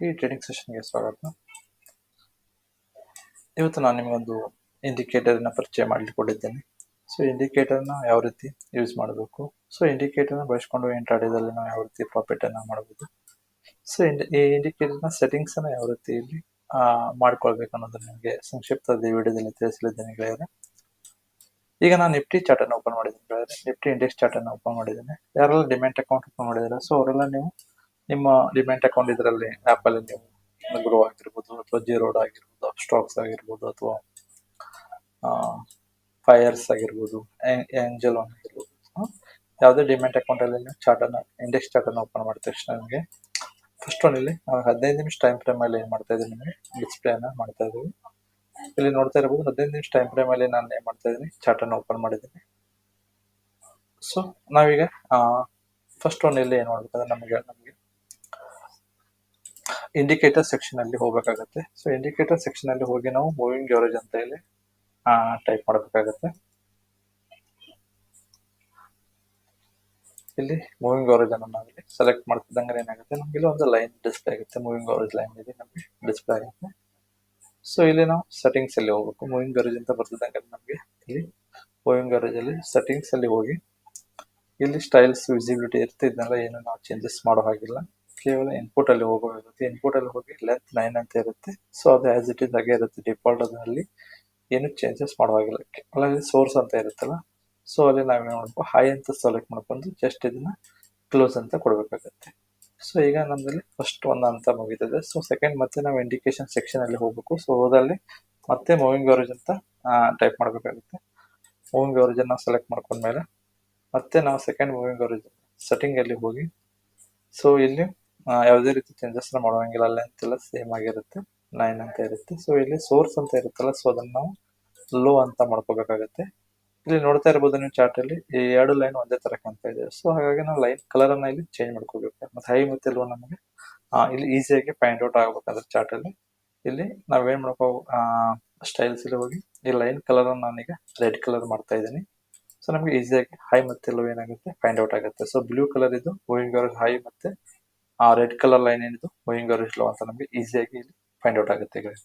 ಈ ಟ್ರೇಡಿಂಗ್ ಸೆಷನ್ಗೆ ಸ್ವಾಗತ. ಇವತ್ತು ನಾನು ನಿಮಗೊಂದು ಇಂಡಿಕೇಟರ್ನ ಪರಿಚಯ ಮಾಡಿಕೊಟ್ಟಿದ್ದೇನೆ ಸೊ ಇಂಡಿಕೇಟರ್ನ ಯಾವ ರೀತಿ ಯೂಸ್ ಮಾಡಬೇಕು? ಸೊ ಇಂಡಿಕೇಟರ್ನ ಬಳಸ್ಕೊಂಡು ಇಂಟ್ರಾಡೇದಲ್ಲಿ ನಾವು ಯಾವ ರೀತಿ ಪ್ರಾಫಿಟನ್ನು ಮಾಡಬಹುದು ಸೊ ಈ ಇಂಡಿಕೇಟರ್ನ ಸೆಟ್ಟಿಂಗ್ಸನ್ನು ಯಾವ ರೀತಿ ಇಲ್ಲಿ ಮಾಡ್ಕೊಳ್ಬೇಕು ಅನ್ನೋದು ನಿಮಗೆ ಸಂಕ್ಷಿಪ್ತ ಈ ವಿಡಿಯೋದಲ್ಲಿ ತಿಳಿಸಲಿದ್ದೇನೆ ಗೆಳೆಯರೆ. ಈಗ ನಾನು ನಿಫ್ಟಿ ಚಾರ್ಟನ್ನು ಓಪನ್ ಮಾಡಿದ್ದೀನಿ ಗೆಳೆಯರೆ. ನಿಫ್ಟಿ ಇಂಡೆಕ್ಸ್ ಚಾರ್ಟನ್ನು ಓಪನ್ ಮಾಡಿದ್ದೇನೆ. ಯಾರೆಲ್ಲ ಡಿಮ್ಯಾಂಟ್ ಅಕೌಂಟ್ ಓಪನ್ ಮಾಡಿದ್ದಾರೆ ಸೊ ಅವರೆಲ್ಲ ನೀವು ನಿಮ್ಮ ಡಿಮ್ಯಾಂಟ್ ಅಕೌಂಟ್ ಇದರಲ್ಲಿ ಆ್ಯಪಲ್ಲಿ ನೀವು ಗ್ರೋ ಆಗಿರ್ಬೋದು ಅಥವಾ ಜೀರೋಡ್ ಆಗಿರ್ಬೋದು ಸ್ಟಾಕ್ಸ್ ಆಗಿರ್ಬೋದು, ಅಥವಾ ಫೈರ್ಸ್ ಆಗಿರ್ಬೋದು ಏಂಜಲ್ ಆಗಿರ್ಬೋದು ಹ್ಮ್? ಯಾವುದೇ ಡಿಮ್ಯಾಂಟ್ ಅಕೌಂಟಲ್ಲಿ ನೀವು ಚಾರ್ಟನ್ನು ಇಂಡೆಕ್ಸ್ ಚಾರ್ಟನ್ನು ಓಪನ್ ಮಾಡಿದ ತಕ್ಷಣ ನಿಮಗೆ ಫಸ್ಟ್ ಒನ್ ಇಲ್ಲಿ, ನಾವು ಹದಿನೈದು ನಿಮಿಷ ಟೈಮ್ ಫ್ರೇಮಲ್ಲಿ ಏನು ಮಾಡ್ತಾ ಇದ್ದೀನಿ ನಿಮಗೆ ಡಿಸ್ಪ್ಲೇನ ಮಾಡ್ತಾ ಇದ್ದೀವಿ ಇಲ್ಲಿ ನೋಡ್ತಾ ಇರ್ಬೋದು, ಹದಿನೈದು ನಿಮಿಷ ಟೈಮ್ ಫ್ರೇಮಲ್ಲಿ ನಾನು ಏನು ಮಾಡ್ತಾ ಇದ್ದೀನಿ ಚಾರ್ಟನ್ನು ಓಪನ್ ಮಾಡಿದ್ದೀನಿ ಸೊ ನಾವೀಗ ಫಸ್ಟ್ ಒನ್ ಇಲ್ಲಿ ಏನು ಮಾಡ್ಬೇಕಂದ್ರೆ ನಮಗೆ ನಮಗೆ ಇಂಡಿಕೇಟರ್ ಸೆಕ್ಷನ್ ಅಲ್ಲಿ ಹೋಗ್ಬೇಕಾಗತ್ತೆ. ಸೊ ಇಂಡಿಕೇಟರ್ ಸೆಕ್ಷನ್ ಅಲ್ಲಿ ಹೋಗಿ ನಾವು ಮೂವಿಂಗ್ ಗ್ಯಾರೇಜ್ ಅಂತ ಇಲ್ಲಿ ಟೈಪ್ ಮಾಡಬೇಕಾಗತ್ತೆ. ಇಲ್ಲಿ ಮೂವಿಂಗ್ ಗ್ಯಾರೇಜ್ ಅನ್ನು ನಾವಿಲ್ಲಿ ಸೆಲೆಕ್ಟ್ ಮಾಡ್ತಿದ್ದಂಗೆ ಏನಾಗುತ್ತೆ? ನಮ್ಗೆ ಇಲ್ಲಿ ಒಂದು ಲೈನ್ ಡಿಸ್ಪ್ಲೇ ಆಗುತ್ತೆ. ಮೂವಿಂಗ್ ಗ್ಯಾರೇಜ್ ಲೈನ್ ಇಲ್ಲಿ ನಮಗೆ ಡಿಸ್ಪ್ಲೇ ಆಗುತ್ತೆ. ಸೊ ಇಲ್ಲಿ ನಾವು ಸೆಟ್ಟಿಂಗ್ಸ್ ಅಲ್ಲಿ ಹೋಗ್ಬೇಕು. ಮೂವಿಂಗ್ ಗ್ಯಾರೇಜ್ ಅಂತ ಬರ್ತಿದ್ದಂಗೆ ನಮಗೆ ಇಲ್ಲಿ ಮೂವಿಂಗ್ ಗ್ಯಾರೇಜ್ ಅಲ್ಲಿ ಸೆಟ್ಟಿಂಗ್ಸ್ ಅಲ್ಲಿ ಹೋಗಿ ಇಲ್ಲಿ ಸ್ಟೈಲ್ಸ್ ವಿಸಿಬಿಲಿಟಿ ಇರುತ್ತೆ ಇದನ್ನೆಲ್ಲ ಏನು ನಾವು ಚೇಂಜಸ್ ಮಾಡೋ ಹಾಗಿಲ್ಲ. ಕೇವಲ ಇನ್ಪುಟ್ ಅಲ್ಲಿ ಹೋಗಬೇಕಾಗುತ್ತೆ ಇನ್ಪುಟ್ ಅಲ್ಲಿ ಹೋಗಿ ಲೆಂತ್ ನೈನ್ ಅಂತ ಇರುತ್ತೆ. ಸೊ ಅದು ಆಸ್ ಇಟ್ ಇಸ್ ಹಾಗೆ ಇರುತ್ತೆ. ಡಿಫಾಲ್ಟ್ ಅದರಲ್ಲಿ ಏನು ಚೇಂಜಸ್ ಮಾಡೋ ಹಾಗಿಲ್ಲ ಅಲ್ಲಿ ಸೋರ್ಸ್ ಅಂತ ಇರುತ್ತಲ್ಲ. ಸೊ ಅಲ್ಲಿ ನಾವೇನು ಮಾಡಬೇಕು? ಹೈ ಅಂತ ಸೆಲೆಕ್ಟ್ ಮಾಡ್ಕೊಂಡು ಜಸ್ಟ್ ಇದನ್ನ ಕ್ಲೋಸ್ ಅಂತ ಕೊಡಬೇಕಾಗುತ್ತೆ. ಸೊ ಈಗ ನಮ್ಮಲ್ಲಿ ಫಸ್ಟ್ ಒಂದು ಅಂತ ಮುಗಿತದೆ. ಸೊ ಸೆಕೆಂಡ್ ಮತ್ತೆ ನಾವು ಇಂಡಿಕೇಶನ್ ಸೆಕ್ಷನ್ ಅಲ್ಲಿ ಹೋಗ್ಬೇಕು. ಸೊ ಹೋದಲ್ಲಿ ಮತ್ತೆ ಮೂವಿಂಗ್ ಅವರೇಜ್ ಅಂತ ಟೈಪ್ ಮಾಡಬೇಕಾಗುತ್ತೆ. ಮೂವಿಂಗ್ ಅವರೇಜ್ ಅನ್ನ ಸೆಲೆಕ್ಟ್ ಮಾಡ್ಕೊಂಡ್ಮೇಲೆ ಮತ್ತೆ ನಾವು ಸೆಕೆಂಡ್ ಮೂವಿಂಗ್ ಅವರೇಜ್ ಸೆಟ್ಟಿಂಗ್ ಅಲ್ಲಿ ಹೋಗಿ ಸೊ ಇಲ್ಲಿ ಯಾವುದೇ ರೀತಿ ಚೇಂಜಸ್ ಮಾಡುವಂಗಿಲ್ಲ ಲೆಂತ್ ಎಲ್ಲ ಸೇಮ್ ಆಗಿರುತ್ತೆ ನೈನ್ ಅಂತ ಇರುತ್ತೆ. ಸೊ ಇಲ್ಲಿ ಸೋರ್ಸ್ ಅಂತ ಇರುತ್ತಲ್ಲ ಸೊ ಅದನ್ನ ನಾವು ಲೋ ಅಂತ ಮಾಡ್ಕೋಬೇಕಾಗತ್ತೆ. ಇಲ್ಲಿ ನೋಡ್ತಾ ಇರ್ಬೋದು ನೀವು ಚಾರ್ಟ್ ಅಲ್ಲಿ, ಈ ಎರಡು ಲೈನ್ ಒಂದೇ ತರ ಕಾಣ್ತಾ ಇದೆ. ಸೊ ಹಾಗಾಗಿ ನಾವು ಲೈನ್ ಕಲರ್ ಅನ್ನ ಇಲ್ಲಿ ಚೇಂಜ್ ಮಾಡ್ಕೋಬೇಕು. ಮತ್ತೆ ಹೈ ಮತ್ತೆ ಲೋ ನಮಗೆ ಇಲ್ಲಿ ಈಸಿಯಾಗಿ ಫೈಂಡ್ ಔಟ್ ಆಗ್ಬೇಕಂದ್ರೆ ಚಾರ್ಟ್ ಅಲ್ಲಿ. ಇಲ್ಲಿ ನಾವೇನ್ ಮಾಡ್ಕೋ ಸ್ಟೈಲ್ಸ್ ಇಲ್ಲಿ ಹೋಗಿ ಈ ಲೈನ್ ಕಲರ್ ಅನ್ನ ನಾನೀಗ ರೆಡ್ ಕಲರ್ ಮಾಡ್ತಾ ಇದ್ದೀನಿ. ಸೊ ನಮಗೆ ಈಸಿಯಾಗಿ ಹೈ ಮತ್ತೆ ಲೋ ಏನಾಗುತ್ತೆ ಫೈಂಡ್ ಔಟ್ ಆಗುತ್ತೆ. ಸೊ ಬ್ಲೂ ಕಲರ್ ಇದು ಅವರೇಜ್ ಹೈ ಮತ್ತೆ ಆ ರೆಡ್ ಕಲರ್ ಲೈನ್ ಏನಿದು? ಅವರೇಜ್ ಲೋ ಅಂತ ನಮಗೆ ಈಸಿಯಾಗಿ ಫೈಂಡ್ ಔಟ್ ಆಗುತ್ತೆ ಗೈಸ್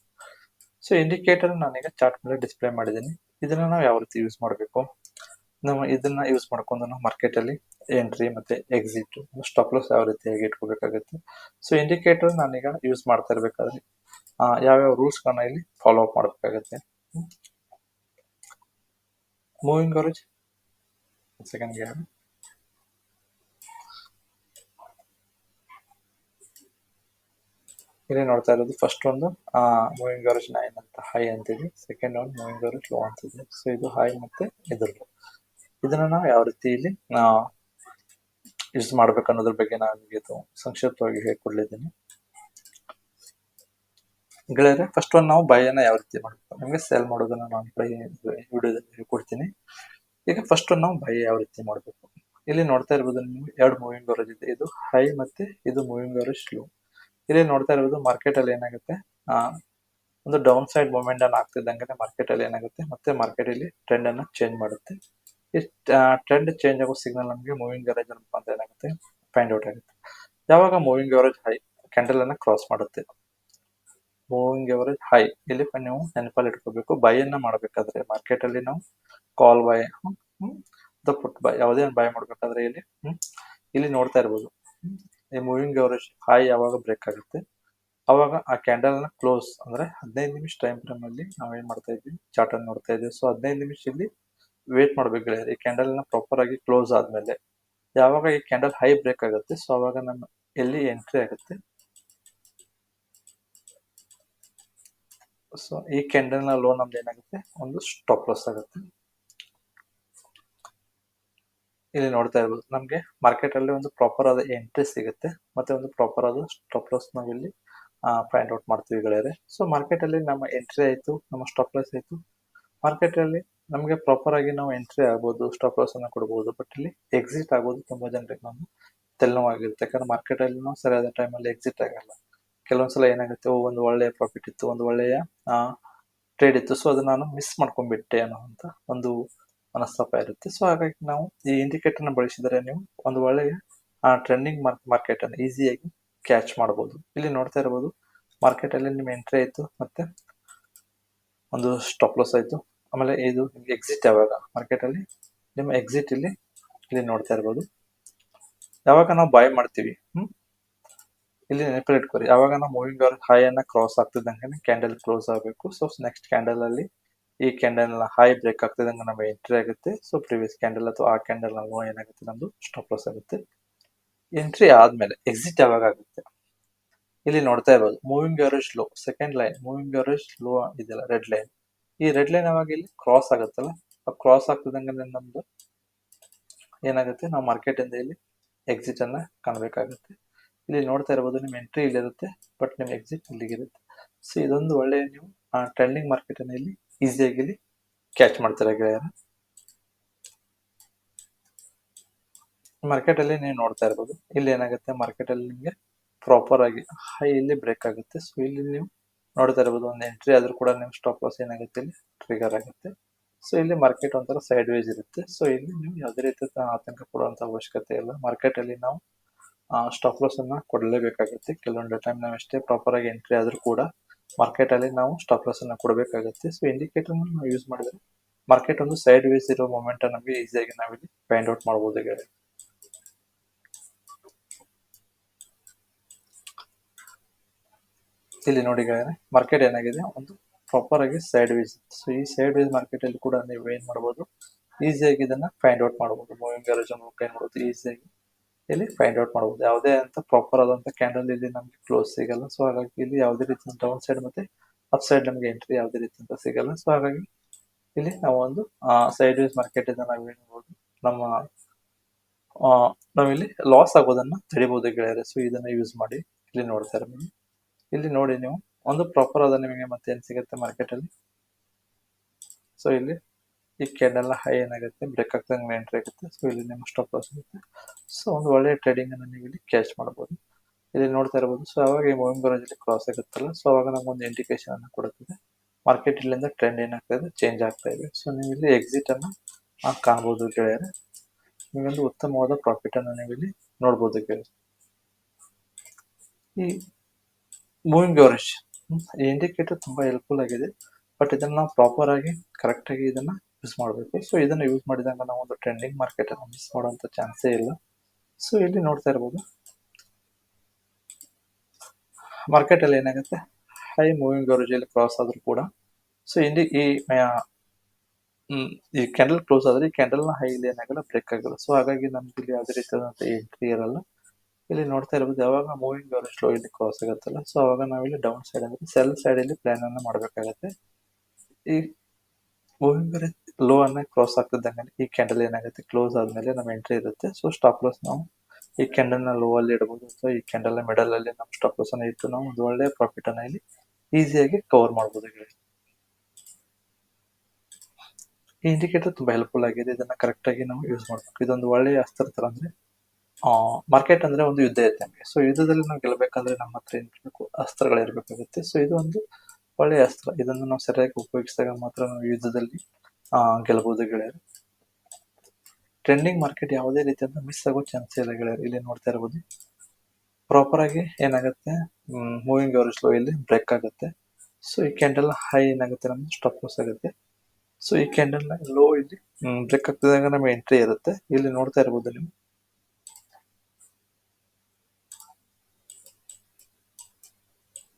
ಸೊ ಇಂಡಿಕೇಟರ್ ನಾನೀಗ ಚಾರ್ಟ್ ಮೇಲೆ ಡಿಸ್ಪ್ಲೇ ಮಾಡಿದ್ದೀನಿ. ಇದನ್ನ ನಾವು ಯಾವ ರೀತಿ ಯೂಸ್ ಮಾಡಬೇಕು? ನಾವು ಇದನ್ನ ಯೂಸ್ ಮಾಡ್ಕೊಂಡು ನಾವು ಮಾರ್ಕೆಟ್ ಅಲ್ಲಿ ಎಂಟ್ರಿ ಮತ್ತೆ ಎಕ್ಸಿಟ್ ಸ್ಟಾಪ್ ಲಾಸ್ ಯಾವ ರೀತಿಯಾಗಿ ಇಟ್ಕೋಬೇಕಾಗುತ್ತೆ. ಸೊ ಇಂಡಿಕೇಟರ್ ನಾನೀಗ ಯೂಸ್ ಮಾಡ್ತಾ ಇರ್ಬೇಕಾದ್ರೆ ರೂಲ್ಸ್ ಗಳನ್ನ ಇಲ್ಲಿ ಫಾಲೋ ಅಪ್ ಮಾಡಬೇಕಾಗುತ್ತೆ? ಮೂವಿಂಗ್ ಅವರೇಜ್ ಸೆಕೆಂಡ್ ಇಲ್ಲಿ ನೋಡ್ತಾ ಇರೋದು ಫಸ್ಟ್ ಒಂದು ಮೂವಿಂಗ್ ಅವರೇಜ್ ನೈನ್ ಅಂತ ಹೈ ಅಂತಿದೆ. ಸೆಕೆಂಡ್ ಒಂದು ಮೂವಿಂಗ್ ಅವರೇಜ್ ಲೋ ಅಂತಿದೆ. ಸೊ ಇದು ಹೈ ಮತ್ತೆ ಇದು ಇದನ್ನ ನಾವು ಯಾವ ರೀತಿ ಇಲ್ಲಿ ಯೂಸ್ ಮಾಡ್ಬೇಕು ಅನ್ನೋದ್ರ ಬಗ್ಗೆ ನಾನು ನಿಮಗೆ ಸಂಕ್ಷಿಪ್ತವಾಗಿ ಹೇಳ್ಕೊಡ್ಲಿದ್ದೀನಿ. ಗೆಳೆಯರೆ ಫಸ್ಟ್ ಒಂದು ನಾವು ಬೈಯನ್ನ ಯಾವ ರೀತಿ ಮಾಡಬೇಕು? ನಿಮಗೆ ಸೆಲ್ ಮಾಡೋದನ್ನ ನಾನು ಬೈ ವಿಡಿಯೋದಲ್ಲಿ ಹೇಳ್ಕೊಡ್ತೀನಿ. ಈಗ ಫಸ್ಟ್ ನಾವು ಬೈ ಯಾವ ರೀತಿ ಮಾಡಬೇಕು? ಇಲ್ಲಿ ನೋಡ್ತಾ ಇರ್ಬೋದು ನಿಮ್ಗೆ ಎರಡು ಮೂವಿಂಗ್ ಅವರೇಜ್ ಇದೆ. ಇದು ಹೈ ಮತ್ತೆ ಇದು ಮೂವಿಂಗ್ ಅವರೇಜ್ ಲೋ ಇಲ್ಲಿ ನೋಡ್ತಾ ಇರೋದು ಮಾರ್ಕೆಟ್ ಅಲ್ಲಿ ಏನಾಗುತ್ತೆ? ಆ, ಒಂದು ಡೌನ್ ಸೈಡ್ ಮೂವ್ಮೆಂಟ್ ಅನ್ನ ಆಗ್ತಿದ್ದಂಗೆ ಮಾರ್ಕೆಟ್ ಅಲ್ಲಿ ಏನಾಗುತ್ತೆ? ಮತ್ತೆ ಮಾರ್ಕೆಟ್ ಇಲ್ಲಿ ಟ್ರೆಂಡ್ ಅನ್ನ ಚೇಂಜ್ ಮಾಡುತ್ತೆ. ಈ ಟ್ರೆಂಡ್ ಚೇಂಜ್ ಆಗೋ ಸಿಗ್ನಲ್ ನಮಗೆ ಮೂವಿಂಗ್ ಅವರೇಜ್ ಅಂತ ಏನಾಗುತ್ತೆ? ಫೈಂಡ್ ಔಟ್ ಆಗುತ್ತೆ. ಯಾವಾಗ ಮೂವಿಂಗ್ ಅವರೇಜ್ ಹೈ ಕ್ಯಾಂಡಲ್ ಅನ್ನ ಕ್ರಾಸ್ ಮಾಡುತ್ತೆ? ಮೂವಿಂಗ್ ಎವರೇಜ್ ಹೈ ಇಲ್ಲಿ ನೀವು ನೆನಪಲ್ಲಿ ಇಟ್ಕೋಬೇಕು. ಬೈ ಅನ್ನ ಮಾಡಬೇಕಾದ್ರೆ ಮಾರ್ಕೆಟ್ ಅಲ್ಲಿ ನಾವು ಕಾಲ್ ಬೈ ಪುಟ್ ಬೈ ಯಾವುದೇ ಬೈ ಮಾಡ್ಬೇಕಾದ್ರೆ ಇಲ್ಲಿ ಇಲ್ಲಿ ನೋಡ್ತಾ ಇರ್ಬೋದು. ಈ ಮೂವಿಂಗ್ ಅವರೇಜ್ ಹೈ ಯಾವಾಗ ಬ್ರೇಕ್ ಆಗುತ್ತೆ. ಅವಾಗ ಆ ಕ್ಯಾಂಡಲ್ನ ಕ್ಲೋಸ್ ಅಂದ್ರೆ ಹದಿನೈದು ನಿಮಿಷ ಟೈಮ್ ಫ್ರೇಮ್ ಅಲ್ಲಿ ನಾವೇನ್ ಮಾಡ್ತಾ ಇದ್ವಿ? ಚಾರ್ಟ್ ಅನ್ನು ನೋಡ್ತಾ ಇದ್ವಿ. ಸೊ ಹದಿನೈದು ನಿಮಿಷ ಇಲ್ಲಿ ವೇಟ್ ಮಾಡ್ಬೇಕು ಗೆಳೆಯರು. ಈ ಕ್ಯಾಂಡಲ್ನ ಪ್ರಾಪರ್ ಆಗಿ ಕ್ಲೋಸ್ ಆದ್ಮೇಲೆ ಯಾವಾಗ ಈ ಕ್ಯಾಂಡಲ್ ಹೈ ಬ್ರೇಕ್ ಆಗುತ್ತೆ? ಸೊ ಅವಾಗ ನಮ್ಮ ಎಲ್ಲಿ ಎಂಟ್ರಿ ಆಗುತ್ತೆ? ಸೊ ಈ ಕ್ಯಾಂಡಲ್ನ ಲೋ ನಮ್ದು ಏನಾಗುತ್ತೆ? ಒಂದು ಸ್ಟಾಪ್ ಲಾಸ್ ಆಗುತ್ತೆ. ಇಲ್ಲಿ ನೋಡ್ತಾ ಇರ್ಬೋದು. ನಮಗೆ ಮಾರ್ಕೆಟ್ ಅಲ್ಲಿ ಒಂದು ಪ್ರಾಪರ್ ಆದ ಎಂಟ್ರಿ ಸಿಗುತ್ತೆ. ಮತ್ತೆ ಒಂದು ಪ್ರಾಪರ್ ಆದ ಸ್ಟಾಪ್ ಲಾಸ್ ನಾವಿಲ್ಲಿ ಫೈಂಡ್ ಔಟ್ ಮಾಡ್ತೀವಿ ಗೆಳೆಯರೆ. ಸೊ ಮಾರ್ಕೆಟ್ ಅಲ್ಲಿ ನಮ್ಮ ಎಂಟ್ರಿ ಆಯ್ತು, ನಮ್ಮ ಸ್ಟಾಪ್ ಲಾಸ್ ಆಯ್ತು. ಮಾರ್ಕೆಟ್ ಅಲ್ಲಿ ನಮಗೆ ಪ್ರಾಪರ್ ಆಗಿ ನಾವು ಎಂಟ್ರಿ ಆಗ್ಬೋದು ಸ್ಟಾಪ್ ಲಾಸ್ ಅನ್ನ ಕೊಡ್ಬೋದು. ಬಟ್ ಇಲ್ಲಿ ಎಕ್ಸಿಟ್ ಆಗೋದು ತುಂಬಾ ಜನರಿಗೆ ನಾವು ತೆಲ್ಲವಾಗಿರುತ್ತೆ ಯಾಕಂದ್ರೆ ಮಾರ್ಕೆಟ್ ಅಲ್ಲಿ ನಾವು ಸರಿಯಾದ ಟೈಮಲ್ಲಿ ಎಕ್ಸಿಟ್ ಆಗಲ್ಲ. ಕೆಲವೊಂದ್ಸಲ ಏನಾಗುತ್ತೆ ಒಂದು ಒಳ್ಳೆಯ ಪ್ರಾಫಿಟ್ ಇತ್ತು, ಒಂದು ಒಳ್ಳೆಯ ಟ್ರೇಡ್ ಇತ್ತು. ಸೊ ಅದನ್ನ ನಾನು ಮಿಸ್ ಮಾಡ್ಕೊಂಡ್ಬಿಟ್ಟೆ ಅನ್ನೋ ಅಂತ ಒಂದು ಮನಸ್ತಾಪ ಇರುತ್ತೆ. ಸೊ ಹಾಗಾಗಿ ನಾವು ಈ ಇಂಡಿಕೇಟರ್ನ ಬಳಸಿದರೆ ನೀವು ಒಂದು ಒಳ್ಳೆಯ ಟ್ರೆಂಡಿಂಗ್ ಮಾರ್ಕೆಟ್ ಅನ್ನು ಈಸಿಯಾಗಿ ಕ್ಯಾಚ್ ಮಾಡಬಹುದು ಇಲ್ಲಿ ನೋಡ್ತಾ ಇರಬಹುದು ಮಾರ್ಕೆಟ್ ಅಲ್ಲಿ ನಿಮ್ಮ ಎಂಟ್ರಿ ಆಯ್ತು, ಮತ್ತೆ ಒಂದು ಸ್ಟಾಪ್ ಲಾಸ್ ಆಯ್ತು. ಆಮೇಲೆ ಇದು ಎಕ್ಸಿಟ್ ಯಾವಾಗ? ಮಾರ್ಕೆಟ್ ಅಲ್ಲಿ, ನಿಮ್ಮ ಎಕ್ಸಿಟ್ ಇಲ್ಲಿ ಇಲ್ಲಿ ನೋಡ್ತಾ ಇರಬಹುದು ಯಾವಾಗ ನಾವು ಬಾಯ್ ಮಾಡ್ತೀವಿ? ಹ್ಮ್? ಇಲ್ಲಿ ನೆನಪಲ್ಲಿ ಇಟ್ಕೋರಿ. ಯಾವಾಗ ನಾವು ಮೂವಿಂಗ್ ಅವರ್ ಹೈ ಅನ್ನ ಕ್ರಾಸ್ ಆಗ್ತಿದ್ದಂಗೆ ಕ್ಯಾಂಡಲ್ ಕ್ಲೋಸ್ ಆಗಬೇಕು. ಸೊ ನೆಕ್ಸ್ಟ್ ಕ್ಯಾಂಡಲ್ ಅಲ್ಲಿ ಈ ಕ್ಯಾಂಡಲ್ ಹೈ ಬ್ರೇಕ್ ಆಗ್ತಿದ್ದಂಗೆ ನಮಗೆ ಎಂಟ್ರಿ ಆಗುತ್ತೆ. ಸೊ ಪ್ರಿವಿಯಸ್ ಕ್ಯಾಂಡಲ್ ಅಥವಾ ಆ ಕ್ಯಾಂಡಲ್ ಲೋ ಏನಾಗುತ್ತೆ? ನಮ್ದು ಸ್ಟಾಪ್ ಲಾಸ್ ಆಗುತ್ತೆ. ಎಂಟ್ರಿ ಆದ್ಮೇಲೆ ಎಕ್ಸಿಟ್ ಯಾವಾಗ ಆಗುತ್ತೆ? ಇಲ್ಲಿ ನೋಡ್ತಾ ಇರ್ಬೋದು. Moving average low second line moving average low ಇದೆಲ್ಲ ರೆಡ್ ಲೈನ್ ಈ ರೆಡ್ ಲೈನ್ ಯಾವಾಗ ಇಲ್ಲಿ ಕ್ರಾಸ್ ಆಗುತ್ತಲ್ಲ? ಆ ಕ್ರಾಸ್ ಆಗ್ತಿದ್ದಂಗೆ ನಮ್ದು ಏನಾಗುತ್ತೆ? ನಾವು ಮಾರ್ಕೆಟ್ ಇಂದ ಇಲ್ಲಿ ಎಕ್ಸಿಟ್ ಅನ್ನ ಕಾಣಬೇಕಾಗುತ್ತೆ. ಇಲ್ಲಿ ನೋಡ್ತಾ ಇರ್ಬೋದು ನಿಮ್ಮ ಎಂಟ್ರಿ ಇಲ್ಲಿರುತ್ತೆ ಬಟ್ ನಿಮ್ಮ ಎಕ್ಸಿಟ್ ಇಲ್ಲಿಗಿರುತ್ತೆ. ಸೊ ಇದೊಂದು ಒಳ್ಳೆಯ ನೀವು ಟ್ರೆಂಡಿಂಗ್ ಮಾರ್ಕೆಟ್ ಅನ್ನ ಇಲ್ಲಿ ಈಸಿಯಾಗಿ ಇಲ್ಲಿ ಕ್ಯಾಚ್ ಮಾಡ್ತಾರೆ ಗೆಳೆಯರ? ಮಾರ್ಕೆಟ್ ಅಲ್ಲಿ ನೀವು ನೋಡ್ತಾ ಇರ್ಬೋದು. ಇಲ್ಲಿ ಏನಾಗುತ್ತೆ? ಮಾರ್ಕೆಟ್ ಅಲ್ಲಿ ನಿಮಗೆ ಪ್ರಾಪರ್ ಆಗಿ ಹೈ ಇಲ್ಲಿ ಬ್ರೇಕ್ ಆಗುತ್ತೆ. ಸೊ ಇಲ್ಲಿ ನೀವು ನೋಡ್ತಾ ಇರ್ಬೋದು, ಒಂದು ಎಂಟ್ರಿ ಆದ್ರೂ ಕೂಡ ನಿಮ್ಮ ಸ್ಟಾಪ್ ಲಾಸ್ ಏನಾಗುತ್ತೆ ಇಲ್ಲಿ? ಟ್ರಿಗರ್ ಆಗುತ್ತೆ. ಸೊ ಇಲ್ಲಿ ಮಾರ್ಕೆಟ್ ಒಂಥರ ಸೈಡ್ ವೇಸ್ ಇರುತ್ತೆ. ಸೊ ಇಲ್ಲಿ ನೀವು ಯಾವುದೇ ರೀತಿ ಆತಂಕ ಕೊಡುವಂಥ ಅವಶ್ಯಕತೆ ಇಲ್ಲ. ಮಾರ್ಕೆಟ್ ಅಲ್ಲಿ ನಾವು ಸ್ಟಾಪ್ ಲಾಸ್ ಅನ್ನ ಕೊಡಲೇಬೇಕಾಗುತ್ತೆ. ಕೆಲವೊಂದು ಟೈಮ್ ನಾವು ಎಷ್ಟೇ ಪ್ರಾಪರ್ ಆಗಿ ಎಂಟ್ರಿ ಆದ್ರೂ ಕೂಡ ಮಾರ್ಕೆಟ್ ಅಲ್ಲಿ ನಾವು ಸ್ಟಾಪ್ ಲಾಸ್ ಅನ್ನ ಕೊಡಬೇಕಾಗುತ್ತೆ. ಸೊ ಇಂಡಿಕೇಟರ್ ನಾವು ಯೂಸ್ ಮಾಡಿದ್ರೆ ಮಾರ್ಕೆಟ್ ಒಂದು ಸೈಡ್ ವೇಸ್ ಇರೋ ಮೊಮೆಂಟ್ ನಮಗೆ ಈಸಿಯಾಗಿ ನಾವಿಲ್ಲಿ ಫೈಂಡ್ ಔಟ್ ಮಾಡಬಹುದು ಇಲ್ಲಿ ನೋಡಿ ಮಾರ್ಕೆಟ್ ಏನಾಗಿದೆ? ಒಂದು ಪ್ರಾಪರ್ ಆಗಿ ಸೈಡ್ ವೇಸ್ ಸೊ ಈ ಸೈಡ್ ವೇಸ್ ಮಾರ್ಕೆಟ್ ಅಲ್ಲಿ ಕೂಡ ನೀವು ಏನ್ ಮಾಡಬಹುದು ಈಸಿಯಾಗಿ ಇದನ್ನ ಫೈಂಡ್ ಔಟ್ ಮಾಡಬಹುದು ಮೂವಿಂಗ್ ಏನ್ ಮಾಡಬಹುದು ಈಸಿಯಾಗಿ ಇಲ್ಲಿ ಫೈಂಡ್ ಔಟ್ ಮಾಡಬಹುದು ಯಾವುದೇ ಅಂತ ಪ್ರಾಪರ್ ಆದಂತ ಕ್ಯಾಂಡಲ್ ಇಲ್ಲಿ ನಮ್ಗೆ ಕ್ಲೋಸ್ ಸಿಗಲ್ಲ. ಸೊ ಹಾಗಾಗಿ ಇಲ್ಲಿ ಯಾವುದೇ ರೀತಿ ಡೌನ್ ಸೈಡ್ ಮತ್ತೆ ಅಪ್ ಸೈಡ್ ನಮಗೆ ಎಂಟ್ರಿ ಯಾವುದೇ ರೀತಿ ಅಂತ ಸಿಗಲ್ಲ. ಸೊ ಹಾಗಾಗಿ ಇಲ್ಲಿ ನಾವು ಒಂದು ಸೈಡ್ ವೈಸ್ ಮಾರ್ಕೆಟ್ ಇಂದ ನಾವು ಏನ್ ಮಾಡ್ಬೋದು ನಮ್ಮ ನಾವಿಲ್ಲಿ ಲಾಸ್ ಆಗೋದನ್ನ ತಡಿಬಹುದು ಗೆಳೆಯರೆ. ಸೊ ಇದನ್ನ ಯೂಸ್ ಮಾಡಿ ಇಲ್ಲಿ ನೋಡ್ತಾರೆ ಇಲ್ಲಿ ನೋಡಿ ನೀವು ಒಂದು ಪ್ರಾಪರ್ ಆದ ನಿಮಗೆ ಮತ್ತೆ ಏನ್ ಸಿಗುತ್ತೆ ಮಾರ್ಕೆಟ್ ಅಲ್ಲಿ? ಸೊ ಇಲ್ಲಿ ಈ ಕ್ಯಾಂಡಲ್ ಹೈ ಏನಾಗುತ್ತೆ ಬ್ರೇಕ್ ಆಗ್ತಂಗೆ ಎಂಟ್ರಿ ಆಗುತ್ತೆ. ಸೊ ಇಲ್ಲಿ ನಿಮ್ಮ ಸ್ಟಾಪ್ ಲಾಸ್ ಆಗುತ್ತೆ. ಸೊ ಒಂದು ಒಳ್ಳೆ ಟ್ರೇಡಿಂಗ್ ಅನ್ನ ನೀವು ಇಲ್ಲಿ ಕ್ಯಾಚ್ ಮಾಡಬಹುದು ಇಲ್ಲಿ ನೋಡ್ತಾ ಇರಬಹುದು ಸೊ ಅವಾಗ ಈ ಮೂವಿಂಗ್ ಅಲ್ಲಿ ಕ್ರಾಸ್ ಆಗುತ್ತಲ್ಲ. ಸೊ ಅವಾಗ ಒಂದು ಇಂಡಿಕೇಶನ್ ಅನ್ನ ಕೊಡುತ್ತದೆ. ಮಾರ್ಕೆಟ್ ಇಲ್ಲಿಂದ ಟ್ರೆಂಡ್ ಏನಾಗ್ತಾ ಚೇಂಜ್ ಆಗ್ತಾ ಇದೆ. ಸೊ ನೀವು ಇಲ್ಲಿ ಎಕ್ಸಿಟ್ ಅನ್ನ ಕಾಣಬಹುದು ಗೆಳೆಯರೆ. ನಿಮಗೊಂದು ಉತ್ತಮವಾದ ಪ್ರಾಫಿಟ್ ಅನ್ನ ನೀವು ಇಲ್ಲಿ ನೋಡಬಹುದು ಗೆಳೆಯರೆ. ಈ ಮೂವಿಂಗ್ ಅವರೇಜ್ ಈ ಇಂಡಿಕೇಟರ್ ತುಂಬಾ ಹೆಲ್ಪ್ಫುಲ್ ಆಗಿದೆ. ಬಟ್ ಇದನ್ನ ನಾವು ಪ್ರಾಪರ್ ಆಗಿ ಕರೆಕ್ಟ್ ಆಗಿ ಇದನ್ನ ಯೂಸ್ ಮಾಡಬೇಕು. ಸೊ ಇದನ್ನ ಯೂಸ್ ಮಾಡಿದಾಗ ನಾವು ಒಂದು ಟ್ರೆಂಡಿಂಗ್ ಮಾರ್ಕೆಟ್ ಅನ್ನು ಮಿಸ್ ಮಾಡುವಂತ ಚಾನ್ಸೇ ಇಲ್ಲ. ಸೊ ಇಲ್ಲಿ ನೋಡ್ತಾ ಇರ್ಬೋದು. ಮಾರ್ಕೆಟ್ ಅಲ್ಲಿ ಏನಾಗುತ್ತೆ? ಹೈ ಮೂವಿಂಗ್ ಅವರೇಜ್ ಅಲ್ಲಿ ಕ್ರಾಸ್ ಆದ್ರೂ ಕೂಡ. ಸೊ ಇಲ್ಲಿ ಈ ಈ ಕ್ಯಾಂಡಲ್ ಕ್ಲೋಸ್ ಆದ್ರೆ ಈ ಕ್ಯಾಂಡಲ್ನ ಹೈ ಇಲ್ಲಿ ಏನಾಗಲ್ಲ ಬ್ರೇಕ್ ಆಗಲ್ಲ. ಸೊ ಹಾಗಾಗಿ ನಮ್ಗೆ ಇಲ್ಲಿ ಯಾವುದೇ ರೀತಿಯಾದಂತ ಎಂಟ್ರಿ ಇರಲ್ಲ. ಇಲ್ಲಿ ನೋಡ್ತಾ ಇರ್ಬೋದು, ಯಾವಾಗ ಮೂವಿಂಗ್ ಅವರೇಜ್ ಲೋ ಇಲ್ಲಿ ಕ್ರಾಸ್ ಆಗುತ್ತಲ್ಲ. ಸೊ ಅವಾಗ ನಾವಿಲ್ಲಿ ಡೌನ್ ಸೈಡ್ ಅಂದ್ರೆ ಸೆಲ್ ಸೈಡ್ ಅಲ್ಲಿ ಪ್ಲಾನ್ ಅನ್ನ ಮಾಡಬೇಕಾಗತ್ತೆ. ಈ ಮೂವಿಂಗ್ ಲೋ ಅನ್ನ ಕ್ರಾಸ್ ಆಗ್ತಿದ್ದಂಗೆ ಈ ಕ್ಯಾಂಡಲ್ ಏನಾಗುತ್ತೆ ಕ್ಲೋಸ್ ಆದ್ಮೇಲೆ ನಮ್ಮ ಎಂಟ್ರಿ ಇರುತ್ತೆ ಸೊ ಸ್ಟಾಪ್ ಲಾಸ್ ನಾವು ಈ ಕ್ಯಾಂಡಲ್ನ ಲೋ ಅಲ್ಲಿ ಇಡಬಹುದು ಅಥವಾ ಈ ಕ್ಯಾಂಡಲ್ನ ಮಿಡಲ್ ಅಲ್ಲಿ ನಮ್ಮ ಸ್ಟಾಪ್ ಲಾಸ್ ಅನ್ನ ಇಟ್ಟು ನಾವು ಒಂದು ಒಳ್ಳೆ ಪ್ರಾಫಿಟ್ ಅನ್ನ ಇಲ್ಲಿ ಈಸಿಯಾಗಿ ಕವರ್ ಮಾಡಬಹುದು ಈ ಇಂಡಿಕೇಟರ್ ತುಂಬಾ ಹೆಲ್ಪ್ಫುಲ್ ಆಗಿದೆ ಇದನ್ನ ಕರೆಕ್ಟ್ ಆಗಿ ನಾವು ಯೂಸ್ ಮಾಡಬೇಕು ಇದೊಂದು ಒಳ್ಳೆ ಅಸ್ತ್ರ ತರ ಅಂದ್ರೆ ಮಾರ್ಕೆಟ್ ಅಂದ್ರೆ ಒಂದು ಯುದ್ಧ ಇದ್ದಂಗೆ ಸೊ ಯುದ್ಧದಲ್ಲಿ ನಾವು ಗೆಲ್ಲಬೇಕಂದ್ರೆ ನಮ್ಮ ಹತ್ರ ಏನಿರ್ಬೇಕು ಅಸ್ತ್ರಗಳು ಇರಬೇಕಾಗುತ್ತೆ ಸೊ ಇದು ಒಂದು ಒಳ್ಳೆಯ ಅಸ್ತ್ರ. ಇದನ್ನು ನಾವು ಸರಿಯಾಗಿ ಉಪಯೋಗಿಸಿದಾಗ ಮಾತ್ರ ನಾವು ಯುದ್ಧದಲ್ಲಿ ಗೆಲ್ಲಬಹುದು ಗೆಳೆಯರು. ಟ್ರೆಂಡಿಂಗ್ ಮಾರ್ಕೆಟ್ ಯಾವುದೇ ರೀತಿಯಿಂದ ಮಿಸ್ ಆಗೋ ಚಾನ್ಸ್ ಇಲ್ಲ ಗೆಳೆಯರು. ಇಲ್ಲಿ ನೋಡ್ತಾ ಇರಬಹುದು ಪ್ರಾಪರ್ ಆಗಿ ಏನಾಗುತ್ತೆ? ಮೂವಿಂಗ್ ಅವರೇಜ್ ಲೋ ಇಲ್ಲಿ ಬ್ರೇಕ್ ಆಗುತ್ತೆ. ಸೊ ಈ ಕ್ಯಾಂಡಲ್ ಹೈ ಏನಾಗುತ್ತೆ? ನಮ್ಗೆ ಸ್ಟಾಪ್ ಲಾಸ್ ಆಗುತ್ತೆ. ಸೊ ಈ ಕ್ಯಾಂಡಲ್ ಲೋ ಇಲ್ಲಿ ಬ್ರೇಕ್ ಆಗ್ತಿದಾಗ ನಮಗೆ ಎಂಟ್ರಿ ಇರುತ್ತೆ. ಇಲ್ಲಿ ನೋಡ್ತಾ ಇರಬಹುದು ನೀವು.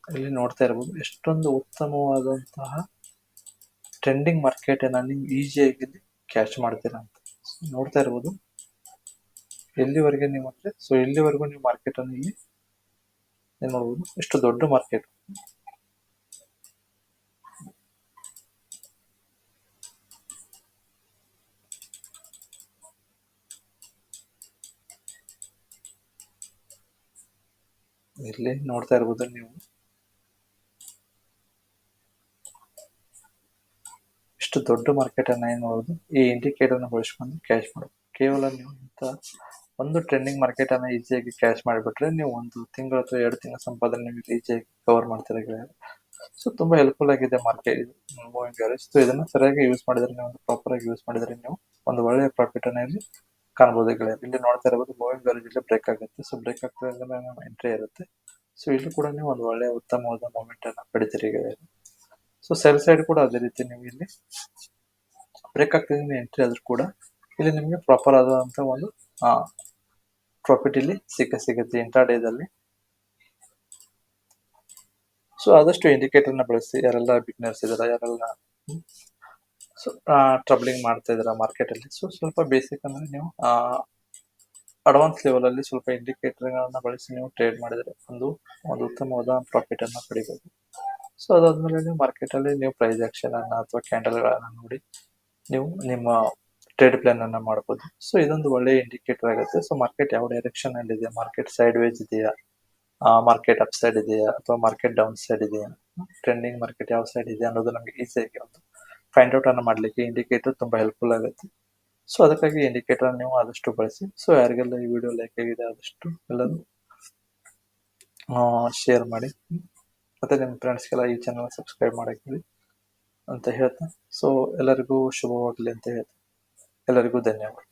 ಇಲ್ಲಿ ನೋಡ್ತಾ ಇರಬಹುದು ಎಷ್ಟೊಂದು ಉತ್ತಮವಾದಂತಹ ಟ್ರೆಂಡಿಂಗ್ ಮಾರ್ಕೆಟ್ ಅನ್ನ ನೀವು ಈಸಿಯಾಗಿ ಕ್ಯಾಚ್ ಮಾಡ್ತೀರಾ ಅಂತ. ನೋಡ್ತಾ ಇರಬಹುದು ಎಲ್ಲಿವರೆಗೆ ನೀವು ಅಂದ್ರೆ ಸೊ ಎಲ್ಲಿವರೆಗೂ ನೀವು ಮಾರ್ಕೆಟ್ ಅನ್ನು ಇಲ್ಲಿ ಏನ್ ಮಾಡಬಹುದು ಎಷ್ಟು ದೊಡ್ಡ ಮಾರ್ಕೆಟ್ ಇಲ್ಲಿ ನೋಡ್ತಾ ಇರ್ಬೋದು ನೀವು. ಇಷ್ಟು ದೊಡ್ಡ ಮಾರ್ಕೆಟ್ ಅನ್ನ ಏನ್ ಮಾಡೋದು? ಈ ಇಂಡಿಕೇಟರ್ ಅನ್ನು ಬಳಸ್ಕೊಂಡು ಕ್ಯಾಶ್ ಮಾಡೋದು. ಕೇವಲ ನೀವು ಇಂತ ಒಂದು ಟ್ರೆಂಡಿಂಗ್ ಮಾರ್ಕೆಟ್ ಅನ್ನ ಈಸಿಯಾಗಿ ಕ್ಯಾಶ್ ಮಾಡಿಬಿಟ್ರೆ ನೀವು ಒಂದು ತಿಂಗಳು ಅಥವಾ ಎರಡು ತಿಂಗಳ ಸಂಪಾದನೆ ನೀವು ಈಸಿಯಾಗಿ ಕವರ್ ಮಾಡ್ತೀರಾ ಗೆಳೆಯರು. ಸೊ ತುಂಬಾ ಹೆಲ್ಪ್ಫುಲ್ ಆಗಿದೆ ಮಾರ್ಕೆಟ್ ಮೂವಿಂಗ್ ಅವರೇಜ್ ಸೊ ಇದನ್ನ ಸರಿಯಾಗಿ ಯೂಸ್ ಮಾಡಿದ್ರೆ ನೀವು ಪ್ರಾಪರ್ ಆಗಿ ಯೂಸ್ ಮಾಡಿದ್ರೆ ನೀವು ಒಂದು ಒಳ್ಳೆಯ ಪ್ರಾಫಿಟ್ ಅನ್ನ ಇಲ್ಲಿ ಕಾಣಬಹುದು ಗೆಳೆಯರು. ಇಲ್ಲಿ ನೋಡ್ತಾ ಇರಬಹುದು ಮೂವಿಂಗ್ ಅವರೇಜ್ ಇಲ್ಲಿ ಬ್ರೇಕ್ ಆಗುತ್ತೆ. ಸೊ ಬ್ರೇಕ್ ಆಗ್ತದೆ ಎಂಟ್ರಿ ಇರುತ್ತೆ. ಸೊ ಇಲ್ಲಿ ಕೂಡ ನೀವು ಒಂದು ಒಳ್ಳೆಯ ಉತ್ತಮವಾದ ಮೂಮೆಂಟ್ ಅನ್ನ ಪಡಿತೀರಿ ಗೆಳೆಯರೆ. ಸೊ ಸೆಲ್ ಸೈಡ್ ಕೂಡ ಅದೇ ರೀತಿ ನೀವು ಇಲ್ಲಿ ಬ್ರೇಕ್ ಆಗ್ತಿದ್ದೀನಿ ಎಂಟ್ರಿ ಆದ್ರೂ ಕೂಡ ಇಲ್ಲಿ ನಿಮಗೆ ಪ್ರಾಪರ್ ಆದಂತ ಒಂದು ಪ್ರಾಫಿಟ್ ಇಲ್ಲಿ ಸಿಕ್ಕ, ಸಿಗುತ್ತೆ ಇಂಟ್ರಾಡೇದಲ್ಲಿ ಸೊ ಆದಷ್ಟು ಇಂಡಿಕೇಟರ್ನ ಬಳಸಿ, ಯಾರೆಲ್ಲ ಬಿಗ್ನರ್ಸ್ ಇದಾರ, ಯಾರೆಲ್ಲ ಸೊ ಟ್ರಬ್ಲಿಂಗ್ ಮಾಡ್ತಾ ಇದ್ದೀರಾ ಮಾರ್ಕೆಟ್ ಅಲ್ಲಿ. ಸೊ ಸ್ವಲ್ಪ ಬೇಸಿಕ್ ಅಂದ್ರೆ ನೀವು ಅಡ್ವಾನ್ಸ್ ಲೆವೆಲ್ ಅಲ್ಲಿ ಸ್ವಲ್ಪ ಇಂಡಿಕೇಟರ್ ಗಳನ್ನ ಬಳಸಿ ನೀವು ಟ್ರೇಡ್ ಮಾಡಿದ್ರೆ ಒಂದು ಒಂದು ಉತ್ತಮವಾದ ಪ್ರಾಫಿಟ್ ಅನ್ನ ಪಡಿಬಹುದು ಸೊ ಅದಾದ್ಮೇಲೆ ನೀವು ಮಾರ್ಕೆಟ್ ಅಲ್ಲಿ ನೀವು ಪ್ರೈಸ್ ಆಕ್ಷನ್ ಅನ್ನ ಅಥವಾ ಕ್ಯಾಂಡಲ್ ಗಳನ್ನ ನೋಡಿ ನೀವು ನಿಮ್ಮ ಟ್ರೇಡ್ ಪ್ಲಾನ್ ಅನ್ನ ಮಾಡಬಹುದು ಸೊ ಇದೊಂದು ಒಳ್ಳೆ ಇಂಡಿಕೇಟರ್ ಆಗುತ್ತೆ. ಸೊ ಮಾರ್ಕೆಟ್ ಯಾವ ಡೈರೆಕ್ಷನ್ ಅಲ್ಲಿ ಇದೆ? ಮಾರ್ಕೆಟ್ ಸೈಡ್ ವೇಜ್ ಇದೆಯಾ? ಮಾರ್ಕೆಟ್ ಅಪ್ ಸೈಡ್ ಇದೆಯಾ? ಅಥವಾ ಮಾರ್ಕೆಟ್ ಡೌನ್ ಸೈಡ್ ಇದೆಯಾ? ಟ್ರೆಂಡಿಂಗ್ ಮಾರ್ಕೆಟ್ ಯಾವ ಸೈಡ್ ಇದೆ ಅನ್ನೋದು ನಮಗೆ ಈಸಿಯಾಗಿ ಒಂದು ಫೈಂಡ್ ಔಟ್ ಅನ್ನ ಮಾಡ್ಲಿಕ್ಕೆ ಇಂಡಿಕೇಟರ್ ತುಂಬಾ ಹೆಲ್ಪ್ಫುಲ್ ಆಗುತ್ತೆ. ಸೊ ಅದಕ್ಕಾಗಿ ಇಂಡಿಕೇಟರ್ ನೀವು ಆದಷ್ಟು ಬಳಸಿ. ಸೊ ಯಾರಿಗೆಲ್ಲ ಈ ವಿಡಿಯೋ ಲೈಕ್ ಆಗಿದೆ ಆದಷ್ಟು ಎಲ್ಲರೂ ಶೇರ್ ಮಾಡಿ. ಮತ್ತೆ ನಿಮ್ಮ ಫ್ರೆಂಡ್ಸ್ಗೆಲ್ಲ ಈ ಚಾನಲ್ ಸಬ್ಸ್ಕ್ರೈಬ್ ಮಾಡಕ್ಕೆ ಅಂತ ಹೇಳ್ತಾ. ಸೊ ಎಲ್ಲರಿಗೂ ಶುಭವಾಗಲಿ ಅಂತ ಹೇಳ್ತಾ. ಎಲ್ಲರಿಗೂ ಧನ್ಯವಾದ.